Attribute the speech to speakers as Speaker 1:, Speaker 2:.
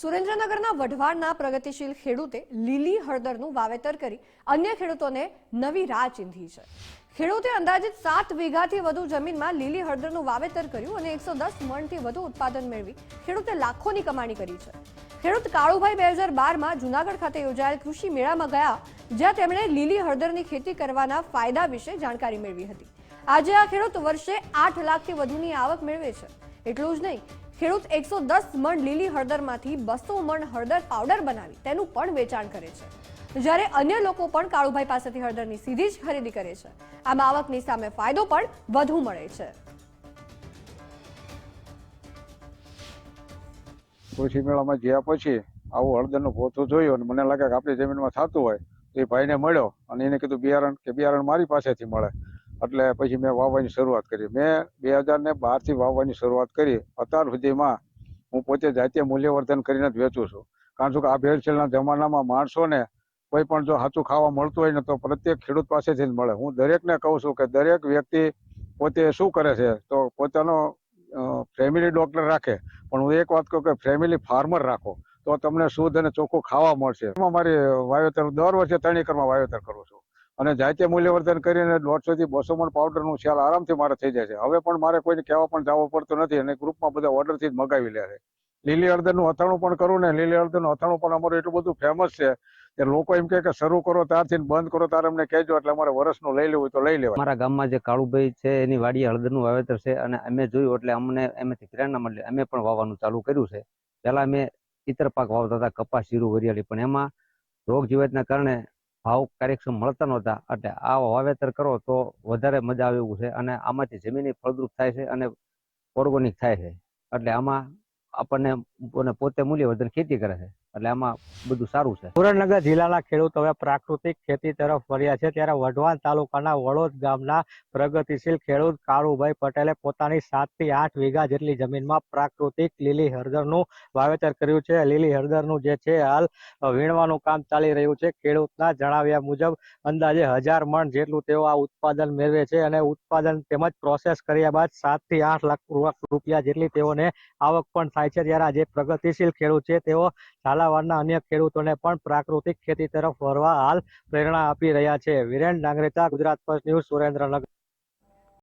Speaker 1: સુરેન્દ્રનગરના વઢવાણના પ્રગતિશીલ ખેડૂતે લીલી હળદરનું વાવેતર કરી અન્ય ખેડૂતોને નવી રાહ ચીંધી છે. ખેડૂતે અંદાજિત સાત વીઘાથી વધુ જમીનમાં લીલી હળદરનું વાવેતર કર્યું અને એકસો દસ મણથી વધુ ઉત્પાદન મેળવી ખેડૂતે લાખોની કમાણી કરી છે. ખેડૂત કાળુભાઈ બે હજાર બારમાં જુનાગઢ ખાતે યોજાયેલ કૃષિ મેળામાં ગયા, જ્યાં તેમણે લીલી હળદરની ખેતી કરવાના ફાયદા વિશે જાણકારી મેળવી હતી. આજે આ ખેડૂત વર્ષે આઠ લાખથી વધુની આવક મેળવે છે. એટલું જ નહીં ખેડૂત એકસો દસ મણ લીલી હળદરમાંથી બસો મણ હળદર પાવડર બનાવી તેનું પણ વેચાણ કરે છે. જ્યારે અન્ય લોકો પણ કાળુભાઈ પાસેથી હળદરની સીધી જ ખરીદી કરે છે. આમ આવકની સામે ફાયદો પણ વધુ મળે છે.
Speaker 2: કૃષિ મેળામાં ગયા પછી આવું હળદરનો પોથો જોયો અને મને લાગે કે આપણી જમીનમાં થતું હોય તો એ ભાઈને મળ્યો અને એને કીધું બિયારણ કે બિયારણ મારી પાસેથી મળે. એટલે પછી મેં વાવવાની શરૂઆત કરી. મેં બે હજાર ને બારથી વાવવાની શરૂઆત કરી. અત્યાર સુધીમાં હું પોતે જાતે મૂલ્યવર્ધન કરીને જ વેચું છું. કારણ કે આ ભેળસેળના જમાનામાં માણસોને કોઈ પણ જો સાચું ખાવા મળતું હોય ને તો પ્રત્યેક ખેડૂત પાસેથી જ મળે. હું દરેકને કહું છું કે દરેક વ્યક્તિ પોતે શું કરે છે તો પોતાનો ફેમિલી ડોક્ટર રાખે. પણ હું એક વાત કહું કે ફેમિલી ફાર્મર રાખો. તો તમને શુદ્ધ અને ચોખ્ખું ખાવા મળશે. એમાં મારી વાવેતર દર વર્ષે ત્રણ એકરમાં વાવેતર કરું છું. અને જાતે મૂલ્યવર્ધન કરીને દોઢસો થી બસો મણ પાવડરનું સેલ આરામથી મારે થઈ જાય છે. હવે પણ મારે કોઈને કહેવા પણ જવું પડતું નથી અને ગ્રુપમાં બધા ઓર્ડરથી જ મગાવી લે છે. લીલી હળદરનું અથાણું પણ કરું ને લીલી હળદરનું અથાણું પણ અમારું એટલું બધું ફેમસ છે કે લોકો એમ કે શરૂ કરો, ત્યારથી બંધ કરો ત્યારે અમને કહેજો એટલે અમારે વર્ષનું લઈ લેવું તો લઈ લેવાય.
Speaker 3: મારા ગામમાં જે કાળુભાઈ છે, એની વાડીએ હળદરનું વાવેતર છે અને અમે જોયું એટલે અમને એમાંથી પ્રેરણા મળી. અમે પણ વાવવાનું ચાલુ કર્યું છે. પહેલા અમે ઇતર પાક વાવતા હતા, કપાસ, જીરું, વરિયાળી. પણ એમાં રોગ જીવાતના કારણે ભાવ કાર્યક્ષમ મળતા નહોતા. એટલે આ વાવેતર કરો તો વધારે મજા આવે એવું છે. અને આમાંથી જમીનની ફળદ્રુપ થાય છે અને ઓર્ગોનિક થાય છે. એટલે આમાં આપણને પોતે મૂલ્યવર્ધન ખેતી કરે છે. એટલે આમાં બધું સારું છે.
Speaker 4: સુરેન્દ્રનગર જિલ્લાના ખેડૂતો હવે પ્રાકૃતિક ખેતી તરફ વળ્યા છે. ત્યારે વઢવાણ તાલુકાના વડોદ ગામના પ્રગતિશીલ ખેડૂત કાળુભાઈ પટેલે પોતાની સાતથી આઠ વીઘા જેટલી જમીનમાં પ્રાકૃતિક લીલી હળદરનું વાવેતર કર્યું છે. લીલી હળદરનું જે છે હાલ વીણવાનું કામ ચાલી રહ્યું છે. ખેડૂતના જણાવ્યા મુજબ અંદાજે હજાર મણ જેટલું તેઓ આ ઉત્પાદન મેળવે છે અને ઉત્પાદન તેમજ પ્રોસેસ કર્યા બાદ સાતથી આઠ લાખ રૂપિયા જેટલી તેઓને આવક પણ થાય છે. ત્યારે આજે પ્રગતિશીલ ખેડૂત છે, તેઓ ઝાલાવાડના અન્ય ખેડૂતોને પણ પ્રાકૃતિક ખેતી તરફ વળવા હાલ પ્રેરણા આપી રહ્યા છે. Viren Dangarecha, Gujarat First News, Surendranagar.